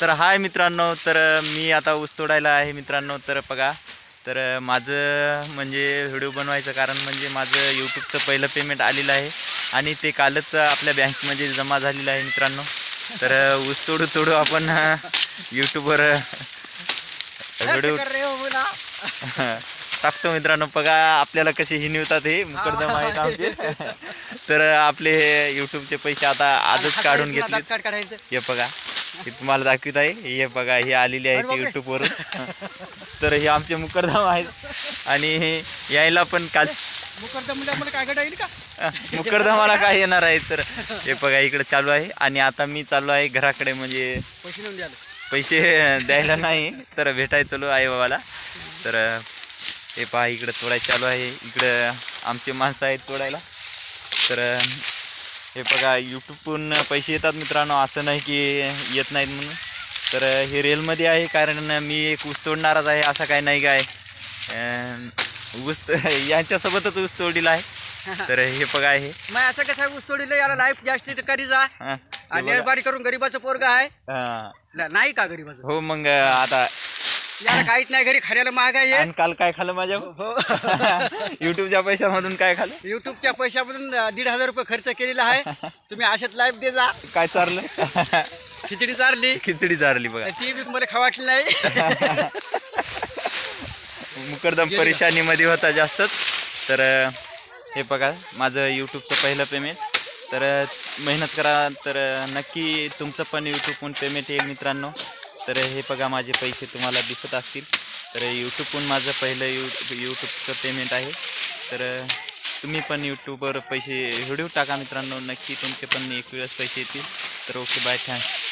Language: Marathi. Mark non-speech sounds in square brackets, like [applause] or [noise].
तर हाय मित्रांनो तर मी आता ऊस तोडायला आहे मित्रांनो तर बघा तर माझं म्हणजे व्हिडिओ बनवायचं कारण म्हणजे माझं यूट्यूबचं पहिलं पेमेंट आलेलं आहे आणि ते कालच आपल्या बँकमध्ये जमा झालेलं आहे मित्रांनो. तर ऊस तोडू तोडू आपण यूट्यूबवर व्हिडिओ [laughs] टाकतो मित्रांनो. बघा आपल्याला कसे ही निवतात हे. मुकरदम आहेत आमचे. तर आपले हे यूट्यूबचे पैसे आता आजच काढून घेतले हे बघा. हे तुम्हाला दाखवित आहे. हे बघा हे आलेले आहेत यूट्यूबवरून तर हे आमचे मुकरदम आहेत. आणि हे यायला पण काल [laughs] मुकरदमाला काय येणार आहे? तर हे बघा इकडे चालू आहे. आणि आता मी चालू आहे घराकडे म्हणजे पैसे द्यायला. नाही तर भेटायला चालू आहे बाबाला. तर हे पहा इकडं तोडायचं चालू आहे. इकडं आमचे माणसं आहेत तोडायला. तर हे बघा यूट्यूबवरून पैसे येतात मित्रांनो. असं नाही की येत नाहीत म्हणून. तर हे रेलमध्ये आहे कारण मी एक ऊस तोडणारच आहे असं काय नाही काय. ऊस [laughs] यांच्यासोबतच ऊस तोडलेला आहे. [laughs] तर हे बघा हे. मग असं कसं आहे ऊसतोडीला याला लाईफ जास्त करी जा? आणि करून गरीबाचं पोरग आहे. नाही का गरीबाचं? हो मग आता याला काहीच नाही घरी खाण्याला महाग आहे. आणि काल काय खाल्लं माझ्या? हो. [laughs] युट्यूबच्या पैशामधून काय खाल्लं? युट्यूबच्या पैशामधून दीड हजार रुपये खर्च केलेला आहे. तुम्ही अशात लाईफ दे जा. काय चारलं खिचडी चारली. खिचडी चारली बघा. ती बी मला खा वाटली नाही. [laughs] मुकरदम परेशानीमध्ये होता जास्तच तर हे बघा माझं यूट्यूबचं पहिलं पेमेंट तर मेहनत करा तर नक्की तुमचं पण यूट्यूबहून पेमेंट येईल मित्रांनो. तर हे बघा माझे पैसे तुम्हाला दिसत असतील. तर यूट्यूबहून माझं पहिलं यू यूट्यूबचं पेमेंट आहे. तर तुम्ही पण यूट्यूबवर पैसे व्हिडिओ टाका मित्रांनो. नक्की तुमचे पण एक वेळेस पैसे येतील. तर ओके बाय थँक्स